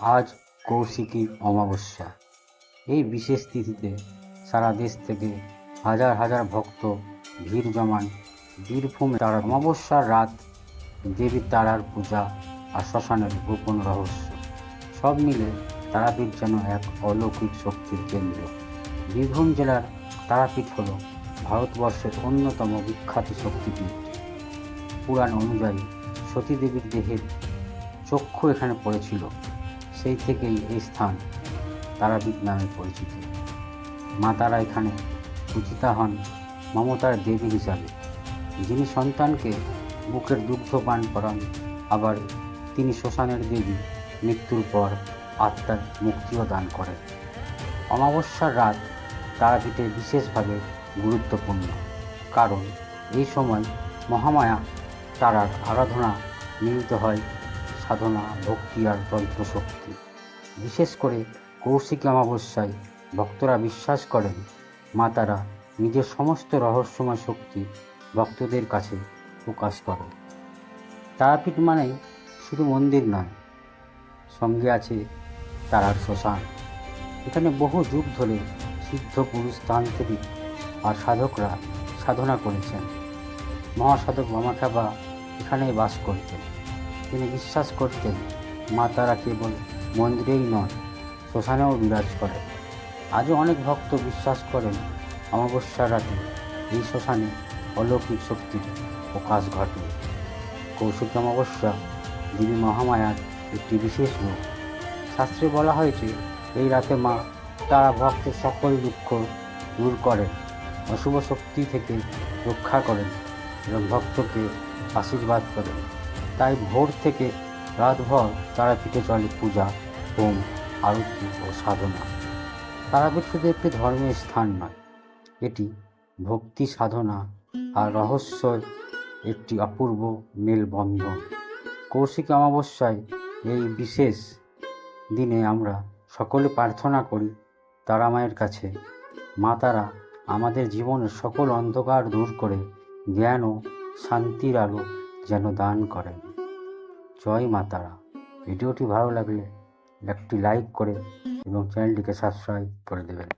আজ কৌশিকী অমাবস্যা। এই বিশেষ তিথিতে সারা দেশ থেকে হাজার হাজার ভক্ত ভিড় জমান বীরভূমে তার অমাবস্যার রাত দেবী তারার পূজা আর শ্মশানের গোপন রহস্য। সব মিলে তারাপীঠ যেন এক অলৌকিক শক্তির কেন্দ্র। বীরভূম জেলার তারাপীঠ হল ভারতবর্ষের অন্যতম বিখ্যাত শক্তিপীঠ। পুরাণ অনুযায়ী সতী দেবীর দেহের চক্ষু এখানে পড়েছিল। সেই থেকেই এই স্থান তারাপীঠ নামে পরিচিত। মা তারা এখানে পূজিতা হন মমতার দেবী হিসাবে। যিনি সন্তানকে বুকের দুগ্ধ পান করান, আবার তিনি শ্মশানের দেবী মৃত্যুর পর আত্মার মুক্তিও দান করেন। অমাবস্যার রাত তারাপীঠে বিশেষভাবে গুরুত্বপূর্ণ, কারণ এই সময় মহামায়া তারার আরাধনা মিলিত হয় সাধনা, ভক্তি আর তন্ত্রশক্তি বিশেষ করে কৌশিকী অমাবস্যায় ভক্তরা বিশ্বাস করেন মা তারা নিজের সমস্ত রহস্যময় শক্তি ভক্তদের কাছে প্রকাশ করেন। তারাপীঠ মানেই শুধু মন্দির নয়, সঙ্গে আছে তারার শ্মশান। এখানে বহু যুগ ধরে সিদ্ধ পুরুষ তান্ত্রিক আর সাধকরা সাধনা করেছেন। মহাসাধক মামাখাবা এখানেই বাস করতেন। তিনি বিশ্বাস করতেন মা তারা কেবল মন্দিরেই নয়, শ্মশানেও বিরাজ করেন আজও অনেক ভক্ত বিশ্বাস করেন অমাবস্যার রাতে এই শ্মশানে অলৌকিক শক্তির প্রকাশ ঘটে। কৌশিক অমাবস্যা, দেবী মহামায়ার একটি বিশেষ রূপ। শাস্ত্রে বলা হয়েছে, এই রাতে মা তারা ভক্তের সকল দুঃখ দূর করেন, অশুভ শক্তি থেকে রক্ষা করেন, এবং ভক্তকে আশীর্বাদ করেন। তাই ভোর থেকে রাতভর তারাপীঠে চলে পূজা, হোম, আরতি ও সাধনা। তারাপীঠ শুধু একটি ধর্মের স্থান নয়, এটি ভক্তি সাধনা আর রহস্যের একটি অপূর্ব মেলবন্ধন। কৌশিক অমাবস্যায় এই বিশেষ দিনে আমরা সকলে প্রার্থনা করি তারা মায়ের কাছে, মা তারা, আমাদের জীবনের সকল অন্ধকার দূর করে জ্ঞান ও শান্তির আলো যেন দান করেন। জয় মা তারা। ভিডিওটি ভালো লাগলে একটি লাইক করে এবং চ্যানেলটিকে সাবস্ক্রাইব করে দেবেন।